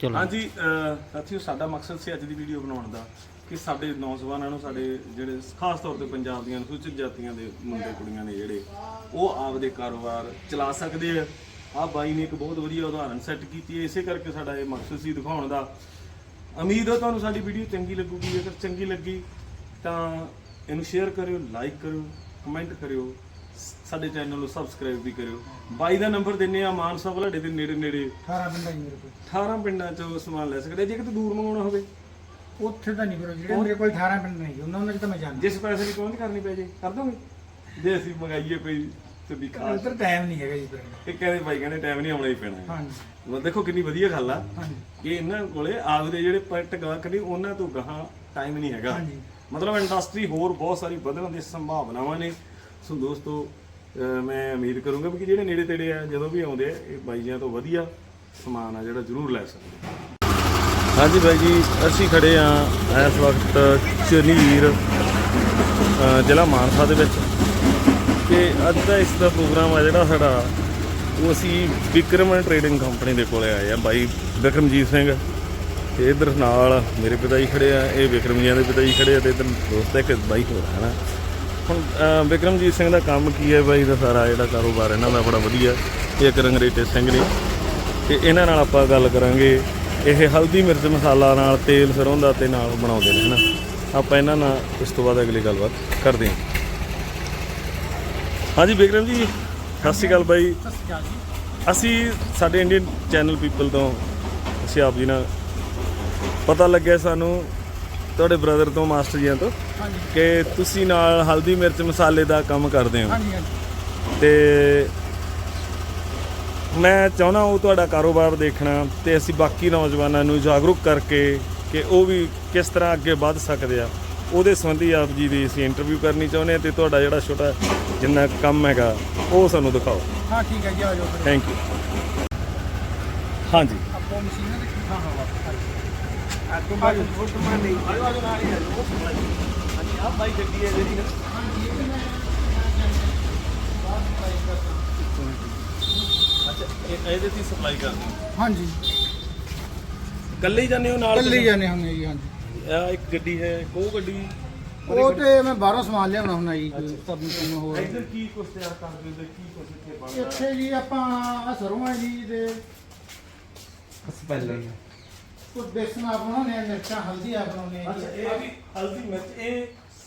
ਚਲੋ। ਹਾਂਜੀ ਅਹ, ਸਾਥੀਓ ਸਾਡਾ ਮਕਸਦ ਸੀ ਅੱਜ ਦੀ ਵੀਡੀਓ ਬਣਾਉਣ ਦਾ ਕਿ ਸਾਡੇ ਨੌਜਵਾਨਾਂ ਨੂੰ ਸਾਡੇ ਜਿਹੜੇ ਖਾਸ ਤੌਰ ਤੇ ਪੰਜਾਬ ਦੀਆਂ ਅਨੁਸੂਚਿਤ ਜਾਤੀਆਂ ਦੇ ਮੁੰਡੇ ਕੁੜੀਆਂ ਨੇ ਜਿਹੜੇ ਉਹ ਆਪਦੇ ਕਾਰੋਬਾਰ ਚਲਾ ਸਕਦੇ ਆ। ਆ ਬਾਈ ਨੇ ਇੱਕ ਬਹੁਤ ਵਧੀਆ ਉਦਾਹਰਨ ਸੈੱਟ ਕੀਤੀ ਹੈ। ਇਸੇ ਕਰਕੇ ਸਾਡਾ ਇਹ ਮਕਸਦ ਸੀ ਦਿਖਾਉਣ ਦਾ। ਉਮੀਦ ਹੈ ਤੁਹਾਨੂੰ ਸਾਡੀ ਵੀਡੀਓ ਚੰਗੀ ਲੱਗੂਗੀ। ਅਗਰ ਚੰਗੀ ਲੱਗੀ ਤਾਂ ਇਹਨੂੰ ਸ਼ੇਅਰ ਕਰਿਓ ਲਾਈਕ ਕਰਿਓ ਕਮੈਂਟ ਕਰਿਓ। ਸਾਡੇ ਚੈਨਲ ਨੂੰ ਸਬਸਕ੍ਰਾਈਬ ਵੀ ਕਰਿਓ। ਬਾਈ ਦਾ ਨੰਬਰ ਦਿੰਨੇ ਆ ਮਾਨਸਾ ਬਲਾਡੇ ਦੇ ਨੇੜੇ ਨੇੜੇ 18 ਬੰਦਾ ਹੀ ਮੇਰੇ ਕੋਲ। 18 ਪਿੰਡਾਂ ਚੋਂ ਸਮਾਨ ਲੈ ਸਕਦੇ। ਜੇ ਕਿਤੇ ਦੂਰ ਮੰਗਾਉਣਾ ਹੋਵੇ। ਉੱਥੇ ਤਾਂ ਨਹੀਂ ਕਰੋ ਜਿਹੜੇ ਮੇਰੇ ਕੋਲ 18 ਪਿੰਡ ਨਹੀਂ ਉਹਨਾਂ ਵਿੱਚ ਤਾਂ ਮੈਂ ਜਾਣਦਾ। ਜਿਸ ਪੈਸੇ ਦੀ ਪਹੁੰਚ ਕਰਨੀ ਪੈ ਜੇ ਕਰ ਦੋਗੇ? ਜੇ ਅਸੀਂ ਮੰਗਾਈਏ ਕੋਈ ਤੇ ਵੀ ਖਾਸ ਉੱਧਰ ਟਾਈਮ ਨਹੀਂ ਹੈਗਾ ਜੀ ਫਿਰ। ਇਹ ਕਹਿੰਦੇ ਭਾਈ ਕਹਿੰਦੇ ਟਾਈਮ ਨਹੀਂ ਆਉਣਾ ਹੀ ਪੈਣਾ। ਹਾਂਜੀ। ਉਹ ਦੇਖੋ ਕਿੰਨੀ ਵਧੀਆ ਗੱਲ ਆ। ਹਾਂਜੀ। ਕਿ ਇਹਨਾਂ ਕੋਲੇ ਆਪਦੇ ਜਿਹੜੇ ਪੈਟ ਗਾਹਕ ਨੇ ਉਹਨਾਂ ਤੋਂ ਗਾਹਾਂ ਟਾਈਮ ਨਹੀਂ ਹੈਗਾ। ਹਾਂਜੀ। ਮਤਲਬ ਇੰਡਸਟਰੀ ਹੋਰ ਬਹੁਤ ਸਾਰੀ ਵਧਣ ਦੀ ਸੰਭਾਵਨਾਵਾਂ ਨੇ। ਸੋ ਦੋਸਤੋ ਮੈਂ ਉਮੀਦ ਕਰੂੰਗਾ ਵੀ ਕਿ ਜਿਹੜੇ ਨੇੜੇ ਤੇੜੇ ਆ, ਜਦੋਂ ਵੀ ਆਉਂਦੇ ਆ, ਇਹ ਬਾਈਆਂ ਤੋਂ ਵਧੀਆ ਸਮਾਨ ਆ ਜਿਹੜਾ ਜ਼ਰੂਰ ਲੈ ਸਕਦੇ ਹਾਂਜੀ ਬਾਈ ਜੀ, ਅਸੀਂ ਖੜੇ ਆ ਇਸ ਵਕਤ ਚਨੀਰ ਜ਼ਿਲ੍ਹਾ ਮਾਨਸਾ ਦੇ ਵਿੱਚ। ਕਿ ਅੱਜ ਦਾ ਇਸ ਦਾ ਪ੍ਰੋਗਰਾਮ ਆ ਜਿਹੜਾ ਸਾਡਾ, ਉਹ ਅਸੀਂ ਵਿਕਰਮ ਟ੍ਰੇਡਿੰਗ ਕੰਪਨੀ ਦੇ ਕੋਲੇ ਆਏ ਆ ਬਾਈ ਵਿਕਰਮਜੀਤ ਸਿੰਘ। ਤੇ ਇਧਰ ਨਾਲ ਮੇਰੇ ਪਿਤਾ ਜੀ ਖੜੇ ਆ, ਇਹ ਵਿਕਰਮ ਜੀਆਂ ਦੇ ਪਿਤਾ ਜੀ ਖੜੇ ਆ ਤੇ ਇਧਰ ਦੋਸਤ ਇੱਕ ਕਿ ਬਾਈ ਹੋਰ ਹੈ ਨਾ। ਹੁਣ ਵਿਕਰਮਜੀਤ ਸਿੰਘ ਦਾ ਕੰਮ ਕੀ ਹੈ ਬਾਈ? ਦਾ ਸਾਰਾ ਜਿਹੜਾ ਕਾਰੋਬਾਰ ਇਹਨਾਂ ਦਾ ਬੜਾ ਵਧੀਆ। ਇਹ ਇੱਕ ਰੰਗਰੇਟੇ ਸਿੰਘ ਨੇ। ਤੇ ਇਹਨਾਂ ਨਾਲ ਆਪਾਂ ਗੱਲ ਕਰਾਂਗੇ। ਇਹ ਹਲਦੀ ਮਿਰਚ ਮਸਾਲਾ ਨਾਲ ਤੇਲ ਸਰੋਂ ਦਾ ਤੇ ਨਾਲ ਬਣਾਉਂਦੇ ਨੇ ਹਨਾ? ਆਪਾਂ ਇਹਨਾਂ ਨਾਲ ਇਸ ਤੋਂ ਬਾਅਦ ਅਗਲੀ ਗੱਲਬਾਤ ਕਰਦੇ ਹਾਂ। ਹਾਂਜੀ ਵਿਕਰਮ ਜੀ ਸਤਿ ਸ਼੍ਰੀ ਅਕਾਲ ਬਾਈ। ਸਤਿ ਸ਼੍ਰੀ ਅਕਾਲ ਜੀ। ਅਸੀਂ ਸਾਡੇ ਇੰਡੀਅਨ ਚੈਨਲ ਪੀਪਲ ਤੋਂ ਅਸੀਂ ਆਪ ਜੀ ਨਾਲ ਪਤਾ ਲੱਗਿਆ ਸਾਨੂੰ ਤੁਹਾਡੇ ਬ੍ਰਦਰ ਤੋਂ ਮਾਸਟਰ ਜੀਆਂ ਤੋਂ ਹਾਂਜੀ। ਕਿ ਤੁਸੀਂ ਨਾਲ ਹਲਦੀ ਮਿਰਚ ਮਸਾਲੇ ਦਾ ਕੰਮ ਕਰਦੇ ਹੋ। ਹਾਂਜੀ ਹਾਂਜੀ। ਤੇ ਮੈਂ ਚਾਹੁੰਦਾ ਉਹ ਤੁਹਾਡਾ ਕਾਰੋਬਾਰ ਦੇਖਣਾ ਤੇ ਅਸੀਂ ਬਾਕੀ ਨੌਜਵਾਨਾਂ ਨੂੰ ਜਾਗਰੂਕ ਕਰਕੇ ਕਿ ਉਹ ਵੀ ਕਿਸ ਤਰ੍ਹਾਂ ਅੱਗੇ ਵੱਧ ਸਕਦੇ ਆ। ਉਹਦੇ ਸੰਬੰਧੀ ਆਪ ਜੀ ਦੀ ਅਸੀਂ ਇੰਟਰਵਿਊ ਕਰਨੀ ਚਾਹੁੰਦੇ ਹਾਂ ਤੇ ਤੁਹਾਡਾ ਜਿਹੜਾ ਛੋਟਾ ਜਿੰਨਾ ਕੰਮ ਹੈਗਾ ਉਹ ਸਾਨੂੰ ਦਿਖਾਓ। ਹਾਂ ਠੀਕ ਹੈ ਜੀ ਆ ਜਾਓ ਥੈਂਕ ਯੂ ਹਾਂਜੀ। ਆਪੋ ਮਸ਼ੀਨਾਂ ਦੇ ਹਾਂ ਹਾਂ ਤੋਂ ਹੀ ਆ ਬਾਈ ਗੱਡੀ ਹੈ ਜਿਹੜੀ ਨਾ ਅੱਛਾ ਇਹ ਇਹਦੇ ਦੀ ਸਪਲਾਈ ਕਰਦੇ ਹੋ ਹਾਂਜੀ ਇਕੱਲੇ ਹੀ ਜਾਂਦੇ ਹੋ ਨਾਲ ਕੱਲੇ ਜਾਣੇ ਹੁੰਦੇ ਜੀ ਹਾਂਜੀ। ਆ ਇੱਕ ਗੱਡੀ ਹੈ ਕੋ ਗੱਡੀ? ਉਹ ਤੇ ਮੈਂ ਬਾਹਰੋਂ ਸਮਾਨ ਲਿਆਉਣਾ ਹੁੰਦਾ ਜੀ ਸਭ ਨੂੰ ਹੋਰ। ਇੱਧਰ ਕੀ ਕੁਛ ਤਿਆਰ ਕਰਦੇ ਹੋ ਤੇ ਕੀ ਕੁਛ ਇੱਥੇ ਬਣਦਾ? ਇੱਥੇ ਜੀ ਆਪਾਂ ਆ ਸਰੋਂ ਆ ਜੀ ਦੇ ਸਪੈਲਰ ਕੁਝ ਬੇਸਨ ਆ ਬਣਾਉਣੇ ਆ ਮਿਰਚਾਂ ਹਲਦੀ ਆ ਬਣਾਉਣੇ ਆ ਅੱਛਾ ਜੀ ਇਹ ਵੀ ਹਲਦੀ ਮਿਰਚ ਇਹ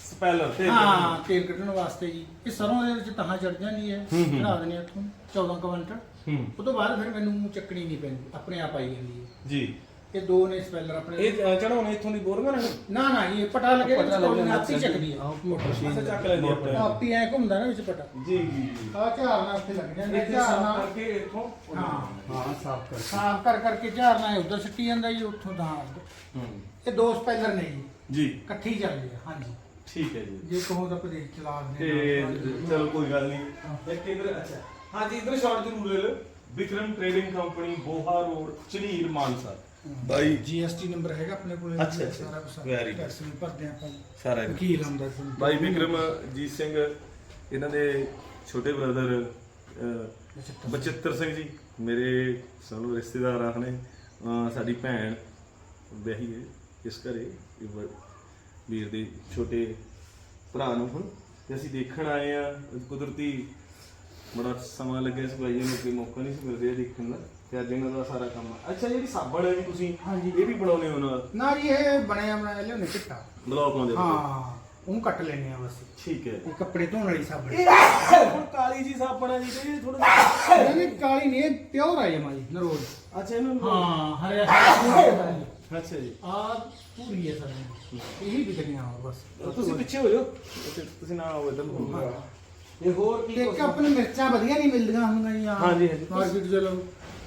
ਸਪੈਲਰ ਤੇ ਹਾਂ ਤੇਲ ਕੱਢਣ ਵਾਸਤੇ ਜੀ। ਇਹ ਸਰੋਂ ਦੇ ਵਿੱਚ ਤਹਾਂ ਚੜ ਜਾਂਦੀ ਹੈ ਚੜਾ ਦਿੰਦੇ ਆ ਇੱਥੋਂ 14 ਕੁਇੰਟਲ। ਹੂੰ। ਉਹ ਤੋਂ ਬਾਅਦ ਫਿਰ ਮੈਨੂੰ ਚੱਕਣੀ ਨਹੀਂ ਪੈਂਦੀ ਆਪਣੇ ਆਪ ਆਈ ਜਾਂਦੀ ਹੈ। ਜੀ। ਇਹ ਦੋ ਨੇ ਸਪੈਲਰ ਆਪਣੇ ਇਹ ਚੜਾਉਣੇ ਇੱਥੋਂ ਦੀ ਬੋਰੀਆਂ ਨੇ ਨਾ? ਨਾ ਇਹ ਪਟਾ ਲੱਗੇ ਵਿੱਚ ਕੋਲ ਆਪੀ ਚੱਕਦੀ ਆ ਅੱਛਾ ਚੱਕ ਲੈਂਦੀ ਆਪਣੇ। ਆਪੀ ਐ ਘੁੰਮਦਾ ਨਾ ਵਿੱਚ ਪਟਾ। ਜੀ ਜੀ ਆ ਝਾਰਨਾ ਉੱਥੇ ਲੱਗ ਜਾਂਦਾ ਇੱਥੇ ਸਾਫ਼ ਝਾਰਨਾ ਕਰਕੇ ਇੱਥੋਂ ਹਾਂ। ਹਾਂ ਸਾਫ਼ ਕਰ ਸਾਫ਼ ਕਰ ਕਰਕੇ ਝਾਰਨਾ ਉਧਰ ਸਿੱਟੀ ਜਾਂਦਾ ਜੀ ਉੱਥੋਂ ਦਾ ਹੂੰ। ਇਹ ਦੋ ਸਪੈਲਰ ਨੇ ਜੀ। ਜੀ। ਇਕੱਠੇ ਚੱਲਦੇ ਆ ਹਾਂਜੀ। ਠੀਕ ਹੈ ਜੀ। ਜੇ ਕਹੋ ਤਾਂ ਪ੍ਰਦੇਸ਼ ਚਲਾ ਦਿੰਦੇ ਚਲੋ ਕੋਈ ਗੱਲ ਨਹੀਂ। ਇੱਕ ਇਧਰ ਅੱਛਾ। ਹਾਂਜੀ ਇਧਰ ਸ਼ਾਰਟ ਜ਼ਰੂਰ ਲੈ ਲਓ। Vikram trading company Boha road Chanir Mansa. Bye. GST number ਹੈਗਾ ਆਪਣੇ ਕੋਲ। ਅੱਛਾ, ਅੱਛਾ। Very good. ਟੈਕਸ ਵੀ ਭਰਦੇ ਆ ਆਪਾਂ। ਸਾਰਾ ਵਕੀਲ ਆਉਂਦਾ ਸੀ। ਬਾਈ ਵਿਕਰਮ ਜੀਤ ਸਿੰਘ ਇਹਨਾਂ ਦੇ ਛੋਟੇ ਬ੍ਰਦਰ ਬਚਿੱਤਰ ਸਿੰਘ ਜੀ ਮੇਰੇ ਸਾਨੂੰ ਰਿਸ਼ਤੇਦਾਰ ਆ ਨੇ ਅਹ ਸਾਡੀ ਭੈਣ ਵਿਆਹੀ ਹੈ ਇਸ ਘਰੇ ਇਹ ਵ- ਵੀਰ ਦੇ ਛੋਟੇ ਭਰਾ ਨੂੰ ਹੁਣ। ਤੇ ਅਸੀਂ ਦੇਖਣ ਆਏ ਆ ਕੁਦਰਤੀ ਬੜਾ ਸਮਾਂ ਲੱਗਿਆ ਸੀ ਭਾਈ ਨੂੰ ਕੋਈ ਮੌਕਾ ਨਹੀਂ ਸੀ ਮਿਲ ਰਿਹਾ ਦੇਖਣ ਦਾ ਤੇ ਅੱਜ ਇਹਨਾਂ ਦਾ ਸਾਰਾ ਕੰਮ ਆ। ਅੱਛਾ ਜਿਹੜੀ ਸਾਬਣ ਹੈ ਵੀ ਤੁਸੀਂ ਹਾਂਜੀ। ਇਹ ਵੀ ਬਣਾਉਨੇ ਹੋ ਨਾਲ? ਨਾ ਜੀ ਇਹ ਬਣਿਆ ਬਣਾਇਆ ਲਿਆਉਣੇ ਚਿੱਟਾ। ਬਲੌਕ ਆਉਂਦੇ ਹੋ ਹਾਂ ਉਹਨੂੰ ਕੱਟ ਲੈਣੇ ਆ ਬਸ। ਠੀਕ ਹੈ। ਇਹ ਕੱਪੜੇ ਧੋਣ ਵਾਲੀ ਸਾਬਣ। ਇਹ ਹੁਣ ਕਾਲੀ ਜੀ ਸਾਬਣ ਆ ਜੀ ਤੇ ਇਹ ਥੋੜਾ ਜਿਹਾ ਇਹ ਨਹੀਂ ਕਾਲੀ ਨਹੀਂ ਇਹ ਪਿਓਰ ਆ ਜਮਾ ਜੀ ਨਰੋਲ ਅੱਛਾ ਇਹਨੂੰ ਹਾਂ ਹਰੇ ਹਰੇ ਅੱਛਾ ਜੀ। ਆ ਪੂਰੀ ਹੈ ਸਰ ਇਹੀ ਵਿਕਦੀਆਂ ਹੋਰ ਬਸ। ਤੁਸੀਂ ਪਿੱਛੇ ਹੋ ਜਾਓ। ਤੁਸੀਂ- ਤੁਸੀਂ ਨਾ ਆਓ ਇਧਰ ਨੂੰ। ਇਹ ਹੋਰ ਕੀ ਇੱਕ ਆਪਣੇ ਮਿਰਚਾਂ ਵਧੀਆ ਨਹੀਂ ਮਿਲਦੀਆਂ ਹੁੰਦੀਆਂ ਜੀ ਹਾਂਜੀ, ਹਾਂਜੀ। ਮਾਰਕੀਟ ਚਲੋ।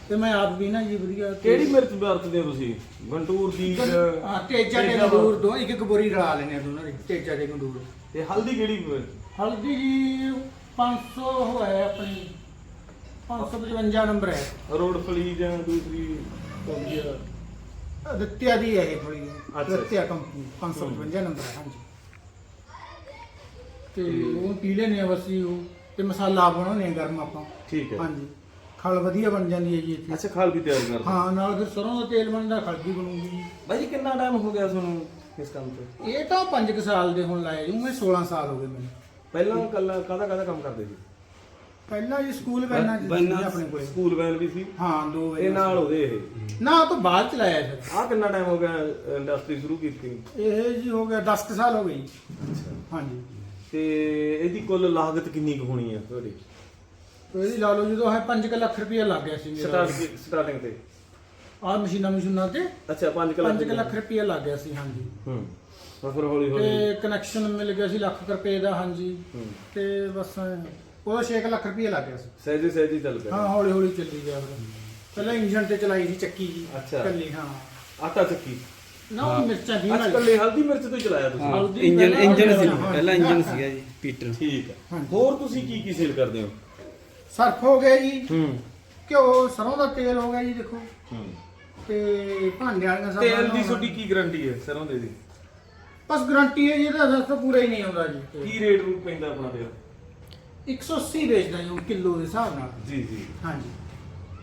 ਤੇ ਮੈਂ ਆਪ ਵੀ ਨਾ ਜੀ ਵਧੀਆ ਕਿਹੜੀ ਮਿਰਚ ਵਰਤਦੇ ਹੋ ਤੁਸੀਂ? ਗੰਟੂਰ ਦੀ ਹਾਂ ਤੇਜਾ ਤੇ ਗੰਦੂਰ ਦੋ ਇੱਕ ਇੱਕ ਬੋਰੀ ਰਲਾ ਲੈਣੇ ਆ ਦੋਨਾਂ ਦੀ ਤੇਜਾ ਤੇ ਗੰਦੂਰ ਤੇ ਹਲਦੀ ਕਿਹੜੀ ਮਿਰਚ? ਹਲਦੀ ਜੀ 500 ਹੋਇਆ ਆਪਣੀ 555 ਨੰਬਰ ਹੈ। ਰੋਡ ਫਲੀ ਜਾਂ ਦੂਸਰੀ ਦਿੱਤਿਆ ਦੀ ਹੈ ਇਹ ਥੋੜੀ ਅੱਛਾ। ਦਿੱਤਿਆ ਕੰਪਨੀ 555 ਨੰਬਰ ਹੈ ਹਾਂਜੀ। ਤੇ ਉਹ ਪੀ ਲੈਣੇ ਆ ਬਸ ਜੀ ਉਹ ਤੇ ਮਸਾਲਾ ਬਣਾਉਣੇ ਆ ਗਰਮ ਆਪਾਂ। ਠੀਕ ਹੈ। ਹਾਂਜੀ। ਖਲ ਵਧੀਆ ਬਣ ਜਾਂਦੀ ਹੈ ਜੀ ਇੱਥੇ। ਅੱਛਾ ਖਾਲ ਵੀ ਤਿਆਰ ਕਰਦੇ। ਹਾਂ ਨਾਲ ਫਿਰ ਸਰੋਂ ਦਾ ਤੇਲ ਬਣਦਾ ਖਲ ਵੀ ਬਣੂਗੀ। ਜੀ ਬਾਈ ਜੀ ਕਿੰਨਾ ਟਾਈਮ ਹੋ ਗਿਆ ਤੁਹਾਨੂੰ ਇਸ ਕੰਮ ਤੇ? ਇਹ ਤਾਂ 5 ਸਾਲ ਦੇ ਹੁਣ ਲਾਏ ਜੀ ਮੈਂ 16 ਸਾਲ ਹੋ ਗਏ ਮੈਨੂੰ। ਪਹਿਲਾਂ ਕੱਲਾ ਕਾਹਦਾ ਕਾਹਦਾ ਕੰਮ ਕਰਦੇ ਸੀ? ਪਹਿਲਾਂ ਜੀ ਸਕੂਲ ਵੈਨਾਂ ਚ ਸੀ ਆਪਣੇ ਕੋਲੇ। ਸਕੂਲ ਵੈਨ ਵੀ ਸੀ। ਹਾਂ ਦੋ ਇਹ ਨਾਲ ਉਹਦੇ ਇਹ। ਨਾ ਉਹ ਤੋਂ ਬਾਅਦ ਚਲਾਇਆ ਫਿਰ। ਆਹ ਕਿੰਨਾ ਟਾਈਮ ਹੋ ਗਿਆ ਇੰਡਸਟਰੀ ਸ਼ੁਰੂ ਕੀਤੀ? ਇਹ ਜੀ ਹੋ ਗਿਆ 10 ਕੁ ਸਾਲ ਹੋ ਗਏ ਜੀ। ਅੱਛਾ। ਹਾਂਜੀ। ਤੇ ਇਹਦੀ ਕੁੱਲ ਲਾਗਤ ਕਿੰਨੀ ਕੁ ਹੋਣੀ ਹੈ ਤੁਹਾਡੀ? ਇਹਦੀ ਲਾ ਲਓ ਜਦੋਂ ਹੈ 5 ਲੱਖ ਰੁਪਏ ਲੱਗ ਗਿਆ ਸੀ ਮੇਰਾ ਸਟਾਰਟ ਸਟਾਰਟਿੰਗ ਤੇ? ਆਹ ਮਸ਼ੀਨਾਂ ਮਸ਼ੀਨਾਂ ਤੇ ਅੱਛਾ 5 5 ਲੱਖ ਰੁਪਏ ਲੱਗ ਗਿਆ ਸੀ ਹਾਂਜੀ। ਹੂੰ। ਬਸ ਫਿਰ ਹੌਲੀ ਹੌਲੀ ਤੇ ਕਨੈਕਸ਼ਨ ਮਿਲ ਗਿਆ ਸੀ ਲੱਖ ਕੁ ਰੁਪਏ ਦਾ ਹਾਂਜੀ। ਤੇ ਬਸ ਉਹਦਾ 6 ਲੱਖ ਰੁਪਏ ਲੱਗ ਗਿਆ ਸੀ। ਸਹਿਜੇ ਸਹਿਜੇ ਚੱਲ ਪਿਆ। ਹਾਂ ਹੌਲੀ ਹੌਲੀ ਚੱਲੀ ਗਿਆ ਫਿਰ ਪਹਿਲਾਂ ਇੰਜਨ ਤੇ ਚਲਾਈ ਸੀ ਚੱਕੀ ਜੀ ਅੱਛਾ। ਕੱਲੀ ਹਾਂ। ਆਟਾ ਚੱਕੀ? ਨਾ ਉਹ ਮਿਰਚਾਂ ਦੀ ਅੱਜ ਨਾਲ ਕੱਲੇ ਹਲਦੀ ਮਿਰਚ ਤੋਂ ਹੀ ਚਲਾਇਆ ਤੁਸੀਂ। ਹਲਦੀ ਇੰਜਨ ਪਹਿਲਾਂ ਇੰਜਨ ਸੀ ਹਾਂ, ਪਹਿਲਾਂ ਇੰਜਨ ਸੀਗਾ ਜੀ ਪੀਟਰ। ਠੀਕ ਹੈ। ਹਾਂਜੀ। ਹੋਰ ਤੁਸੀਂ ਕੀ ਕੀ ਸੇਲ ਕਰਦੇ ਹੋ? ਸਰਫ ਹੋ ਗਿਆ ਜੀ। ਹੂੰ। ਘਿਓ ਸਰੋਂ ਦਾ ਤੇਲ ਹੋ ਗਿਆ ਜੀ ਦੇਖੋ। ਹੂੰ। ਤੇ ਭਾਂਡੇ ਵਾਲੀਆਂ ਸਭ ਤੇਲ ਦੀ ਤੁਹਾਡੀ ਕੀ ਗਾਰੰਟੀ ਹੈ ਸਰੋਂ ਦੇ? ਦੀ ਬਸ ਗਾਰੰਟੀ ਹੈ ਜੀ ਇਹਦਾ ਅਸਰ ਤਾਂ ਪੂਰਾ ਹੀ ਨਹੀਂ ਆਉਂਦਾ ਜੀ। ਕੀ ਰੇਟ ਰੂ ਪੈਂਦਾ ਆਪਣਾ ਤੇਲ? 180 ਵੇਚਦਾ ਜੀ ਉਹ ਕਿਲੋ ਦੇ ਹਿਸਾਬ ਨਾਲ। ਜੀ ਜੀ। ਹਾਂਜੀ।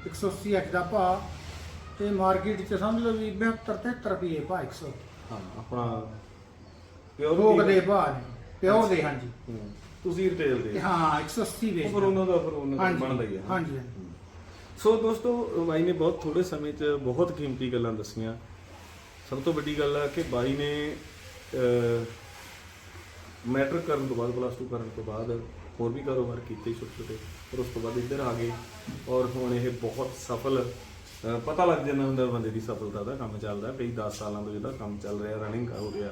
180 ਅੱਠ ਦਾ ਭਾਅ ਤੇ ਮਾਰਕੀਟ 'ਚ ਸਮਝ ਲਓ ਵੀ 72 73 ਰੁਪਏ ਭਾਅ 100 ਹਾਂ ਆਪਣਾ ਪਿਓਰ ਰੋਗ ਦੇ ਭਾਅ ਨੇ ਪਿਓ ਦੇ ਹਾਂਜੀ। ਤੁਸੀਂ ਰਿਟੇਲ ਦੇ। ਹਾਂ 180 ਉਹ ਫਿਰ ਉਹਨਾਂ ਦਾ ਫਿਰ ਉਹਨਾਂ ਦਾ ਹਾਂਜੀ ਬਣਦਾ ਹੀ ਹੈ ਹਾਂਜੀ ਹਾਂਜੀ। ਸੋ ਦੋਸਤੋ ਬਾਈ ਨੇ ਬਹੁਤ ਥੋੜੇ ਸਮੇਂ 'ਚ ਬਹੁਤ ਕੀਮਤੀ ਗੱਲਾਂ ਦੱਸੀਆਂ। ਸਭ ਤੋਂ ਵੱਡੀ ਗੱਲ ਹੈ ਕਿ ਬਾਈ ਨੇ ਮੈਟ੍ਰਿਕ ਕਰਨ ਤੋਂ ਬਾਅਦ ਪਲੱਸ 2 ਕਰਨ ਤੋਂ ਬਾਅਦ ਹੋਰ ਵੀ ਕਾਰੋਬਾਰ ਕੀਤੇ ਛੋਟੇ ਛੋਟੇ ਫਿਰ ਉਸ ਤੋਂ ਬਾਅਦ ਇੱਧਰ ਆ ਗਏ। ਔਰ ਹੁਣ ਇਹ ਬਹੁਤ ਸਫਲ ਪਤਾ ਲੱਗ ਜਾਂਦਾ ਹੁੰਦਾ ਬੰਦੇ ਦੀ ਸਫਲਤਾ ਦਾ ਕੰਮ ਚੱਲਦਾ ਕਈ 10 ਸਾਲਾਂ ਤੋਂ ਜਿਹਦਾ ਕੰਮ ਚੱਲ ਰਿਹਾ ਰਨਿੰਗ ਹੋ ਰਿਹਾ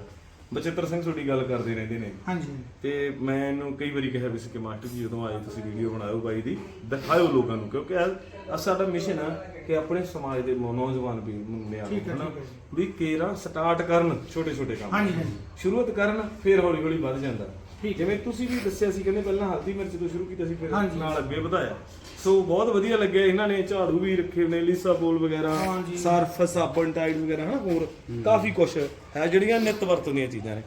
ਬਚਿੱਤਰ ਸਿੰਘ ਤੁਹਾਡੀ ਗੱਲ ਕਰਦੇ ਰਹਿੰਦੇ ਨੇ। ਹਾਂਜੀ। ਤੇ ਮੈਨੂੰ ਕਈ ਵਾਰੀ ਕਿਹਾ ਵੀ ਸੀ ਕਿ ਮਾਸਟਰ ਜੀ ਜਦੋਂ ਆਏ ਤੁਸੀਂ ਵੀਡੀਓ ਬਣਾਇਓ ਬਾਈ ਦੀ ਦਿਖਾਇਓ ਲੋਕਾਂ ਨੂੰ ਕਿਉਂਕਿ ਇਹ ਸਾਡਾ ਮਿਸ਼ਨ ਆ ਕਿ ਆਪਣੇ ਸਮਾਜ ਦੇ ਨੌਜਵਾਨ ਵੀ ਮੁੰਡਿਆਂ ਨੂੰ ਠੀਕ ਹੈ, ਹਨਾ। ਵੀ ਕੇਰਾ ਸਟਾਰਟ ਕਰਨ ਛੋਟੇ ਛੋਟੇ ਕੰਮ। ਹਾਂਜੀ ਹਾਂਜੀ। ਸ਼ੁਰੂਆਤ ਕਰਨ ਫਿਰ ਹੌਲੀ ਹੌਲੀ ਵੱਧ ਜਾਂਦਾ। ਠੀਕ ਜਿਵੇਂ ਤੁਸੀਂ ਵੀ ਦੱਸਿਆ ਸੀ ਕਹਿੰਦੇ ਪਹਿਲਾਂ ਹਲਦੀ ਮਿਰਚ ਤੋਂ ਸ਼ੁਰੂ ਕੀਤਾ ਸੀ ਫਿਰ ਹਾਂਜੀ। ਨਾਲ ਅੱਗੇ ਵਧਾਇਆ। ਸੋ ਬਹੁਤ ਵਧੀਆ ਲੱਗਿਆ ਇਹਨਾਂ ਨੇ ਝਾੜੂ ਵੀ ਰੱਖੇ ਨੇ ਲੀਸਾ ਬੋਲ ਵਗੈਰਾ ਹਾਂਜੀ। ਸਰਫ ਸਾਬਣ ਟਾਈਡ ਵਗੈਰਾ ਹਨਾ ਹੋਰ ਕਾਫੀ ਕੁਝ ਹੈ ਜਿਹੜੀਆਂ ਨਿੱਤ ਵਰਤੋਂ ਦੀਆਂ ਚੀਜ਼ਾਂ ਨੇ।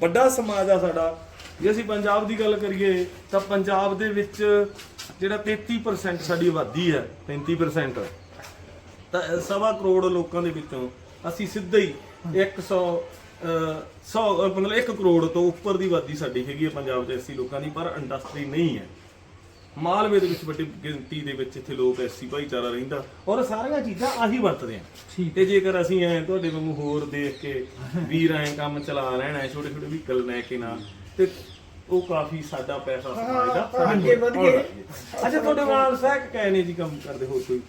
ਵੱਡਾ ਸਮਾਜ ਆ ਸਾਡਾ। ਜੇ ਅਸੀਂ ਪੰਜਾਬ ਦੀ ਗੱਲ ਕਰੀਏ ਤਾਂ ਪੰਜਾਬ ਦੇ ਵਿੱਚ ਜਿਹੜਾ 33% ਸਾਡੀ ਆਬਾਦੀ ਹੈ 35% ਤਾਂ ਸਵਾ ਕਰੋੜ ਲੋਕਾਂ ਦੇ ਵਿੱਚੋਂ ਅਸੀਂ ਸਿੱਧਾ ਹੀ 100 100 ਮਤਲਬ 1 ਕਰੋੜ ਤੋਂ ਉੱਪਰ ਦੀ ਆਬਾਦੀ ਸਾਡੀ ਹੈਗੀ ਹੈ ਪੰਜਾਬ 'ਚ ਐਸੀ ਲੋਕਾਂ ਦੀ ਪਰ ਇੰਡਸਟਰੀ ਨਹੀਂ ਹੈ। ਮਾਲਵੇ ਦੇ ਵਿੱਚ ਵੱਡੀ ਗਿਣਤੀ ਦੇ ਵਿੱਚ ਇੱਥੇ ਲੋਕ ਐਸੀ ਭਾਈਚਾਰਾ ਰਹਿੰਦਾ ਔਰ ਸਾਰੀਆਂ ਚੀਜ਼ਾਂ ਆਹੀ ਵਰਤਦੇ ਆ। ਤੇ ਜੇਕਰ ਅਸੀਂ ਐ ਤੁਹਾਡੇ ਵਾਂਗੂ ਹੋਰ ਦੇਖ ਕੇ ਵੀਰ ਐ ਕੰਮ ਚਲਾ ਰਹਿਣਾ ਛੋਟੇ ਛੋਟੇ ਵਹੀਕਲ ਲੈ ਕੇ ਨਾ ਤੇ ਉਹ ਕਾਫੀ ਸਾਡਾ ਪੈਸਾ ਸਮਾਜ ਦਾ ਅੱਗੇ ਵਧ ਗਏ ਅੱਛਾ ਤੁਹਾਡੇ ਨਾਲ ਸਹਿਕ ਕਹੇ ਨੇ ਜੀ ਕੰਮ ਕਰਦੇ ਹੋਰ ਕੋਈ?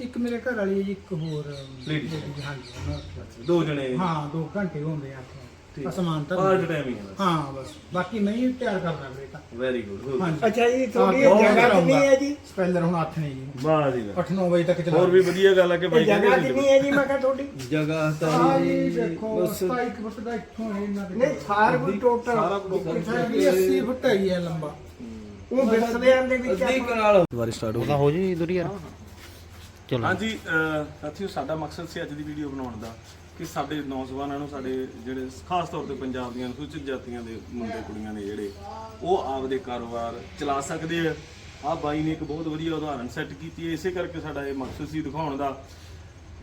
ਇੱਕ ਮੇਰੇ ਘਰ ਵਾਲੀ ਹੈ ਜੀ ਇੱਕ ਹੋਰ Ladies। ladies, ਹਾਂਜੀ। ਉਹਨਾਂ ਦਾ- ਦੋ ਜਣੇ ਹਾਂ ਦੋ ਘੰਟੇ ਹੁੰਦੇ ਆ ਠੀਕ। ਆਪਾਂ ਸਮਾਨ ਤਾਂ ਪਾਰਟ ਟਾਈਮ ਹੀ ਹੈ ਹਾਂ ਬਸ। ਬਾਕੀ ਮੈਂ ਹੀ ਤਿਆਰ ਕਰਦਾ ਬੇਟਾ। ਵੈਰੀ ਗੁੱਡ ਹਾਂਜੀ। ਅੱਛਾ ਜੀ ਤੁਹਾਡੀ ਇਹ ਜਗ੍ਹਾ ਕਿੰਨੀ ਹੈ ਜੀ? ਸਪੈਲਰ ਹੁਣ 8 ਨੇ ਜੀ। ਵਾਹ ਜੀ ਵਾਹ। 8-9 ਵਜੇ ਤੱਕ ਚਲਾ ਹੋਰ ਵੀ ਵਧੀਆ ਗੱਲ ਹੈ ਕਿ ਇਹ ਬਾਈ ਜਗ੍ਹਾ ਕਹਿੰਦੇ ਕਿੰਨੀ ਹੈ ਜੀ? ਮੈਂ ਕਿਹਾ ਤੁਹਾਡੀ। ਜਗ੍ਹਾ ਤਾਂ ਆ ਜੀ ਦੇਖੋ ਬਸ 27 ਕੁ ਫੁੱਟ ਦਾ ਇੱਥੋਂ ਹੈ ਇਹਨਾਂ ਦੇ ਨਹੀਂ ਸਾਰ ਕੋਈ ਟੋਟਲ ਸਾਰਾ ਕੁਝ ਇੱਥੇ ਵੀ 80 ਫੁੱਟ ਹੈਗੀ ਹੈ ਲੰਬਾ। ਉਹ ਬਿਰਸਦਿਆਂ ਦੇ ਵਿੱਚ ਅੱਧੀ ਆਪਾਂ- ਕਨਾਲ। ਦੁਬਾਰਾ ਸਟਾਰਟ ਹੋ ਹੋ ਜੀ ਇਧਰ ਯਾਰ। ਚਲੋ। ਹਾਂਜੀ ਅਹ, ਸਾਥੀਓ ਸਾਡਾ ਮਕਸਦ ਸੀ ਅੱਜ ਦੀ ਵੀਡੀਓ ਬਣਾਉਣ ਦਾ ਕਿ ਸਾਡੇ ਨੌਜਵਾਨਾਂ ਨੂੰ ਸਾਡੇ ਜਿਹੜੇ ਖਾਸ ਤੌਰ ਤੇ ਪੰਜਾਬ ਦੀਆਂ ਅਨੁਸੂਚਿਤ ਜਾਤੀਆਂ ਦੇ ਮੁੰਡੇ ਕੁੜੀਆਂ ਨੇ ਜਿਹੜੇ ਉਹ ਆਪਦੇ ਕਾਰੋਬਾਰ ਚਲਾ ਸਕਦੇ ਆ। ਆ ਬਾਈ ਨੇ ਇੱਕ ਬਹੁਤ ਵਧੀਆ ਉਦਾਹਰਨ ਸੈੱਟ ਕੀਤੀ ਹੈ। ਇਸੇ ਕਰਕੇ ਸਾਡਾ ਇਹ ਮਕਸਦ ਸੀ ਦਿਖਾਉਣ ਦਾ।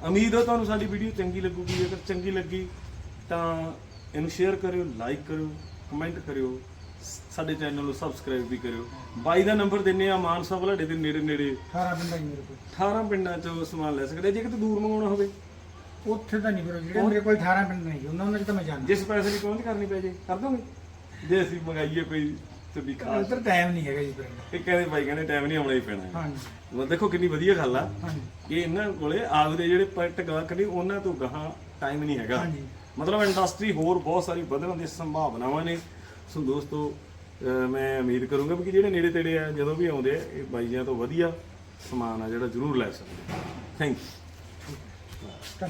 ਉਮੀਦ ਹੈ ਤੁਹਾਨੂੰ ਸਾਡੀ ਵੀਡੀਓ ਚੰਗੀ ਲੱਗੂਗੀ। ਜੇਕਰ ਚੰਗੀ ਲੱਗੀ ਤਾਂ ਇਹਨੂੰ ਸ਼ੇਅਰ ਕਰਿਓ ਲਾਈਕ ਕਰਿਓ ਕਮੈਂਟ ਕਰਿਓ। ਸਾਡੇ ਚੈਨਲ ਨੂੰ ਸਬਸਕ੍ਰਾਈਬ ਵੀ ਕਰਿਓ। ਬਾਈ ਦਾ ਨੰਬਰ ਦਿੰਨੇ ਆ ਮਾਨਸਾ ਬਲੜੇ ਦੇ ਨੇੜੇ ਨੇੜੇ 18 ਪਿੰਡਾਂ ਹੀ ਮੇਰੇ ਕੋਲ। 18 ਪਿੰਡਾਂ ਚੋਂ ਸਮਾਨ ਲੈ ਸਕਦੇ ਆ। ਜੇ ਕਿਤੇ ਦੂਰ ਮੰਗਾਉਣਾ ਹੋਵੇ। ਉੱਥੇ ਤਾਂ ਨਹੀਂ ਮੇਰੇ ਜਿਹੜੇ ਮੇਰੇ ਕੋਲ 18 ਪਿੰਡ ਨਹੀਂ ਉਹਨਾਂ ਵਿੱਚ ਤਾਂ ਮੈਂ ਜਾਣਾ। ਜਿਸ ਪੈਸੇ ਦੀ ਪਹੁੰਚ ਕਰਨੀ ਪੈ ਜੇ ਕਰ ਦੋਗੇ? ਜੇ ਅਸੀਂ ਮੰਗਾਈਏ ਕੋਈ ਤੁਹਾਡੀ ਖਾਸ। ਉੱਧਰ ਟਾਈਮ ਨਹੀਂ ਹੈਗਾ ਜੀ ਪਿੰਡ ਇਹ ਕਹਿੰਦੇ ਬਾਈ ਕਹਿੰਦੇ ਟਾਈਮ ਨਹੀਂ ਆਉਣਾ ਹੀ ਪੈਣਾ ਹੈ। ਹਾਂਜੀ। ਉਹ ਦੇਖੋ ਕਿੰਨੀ ਵਧੀਆ ਗੱਲ ਆ। ਹਾਂਜੀ। ਕਿ ਇਹਨਾਂ ਕੋਲੇ ਆਪਦੇ ਜਿਹੜੇ ਪੈਟ ਗਾਹਕ ਨੇ ਉਹਨਾਂ ਤੋਂ ਗਾਹਾਂ ਟਾਈਮ ਨਹੀਂ ਹੈਗਾ। ਹਾਂਜੀ। ਮਤਲਬ ਇੰਡਸਟਰੀ ਹੋਰ ਬਹੁਤ ਸਾਰੀ ਵਧਣ ਦੀ ਸੰਭਾਵਨਾਵਾਂ ਨੇ। ਸੋ ਦੋਸਤੋ ਮੈਂ ਉਮੀਦ ਕਰੂੰਗਾ ਵੀ ਕਿ ਜਿਹੜੇ ਨੇੜੇ ਤੇੜੇ ਆ, ਜਦੋਂ ਵੀ ਆਉਂਦੇ ਆ, ਇਹ ਬਾਈਆਂ ਤੋਂ ਵਧੀਆ ਸਮਾਨ ਆ ਜਿਹੜਾ ਜ਼ਰੂਰ ਲੈ ਸਕਦੇ ਥੈਂਕ ਯੂ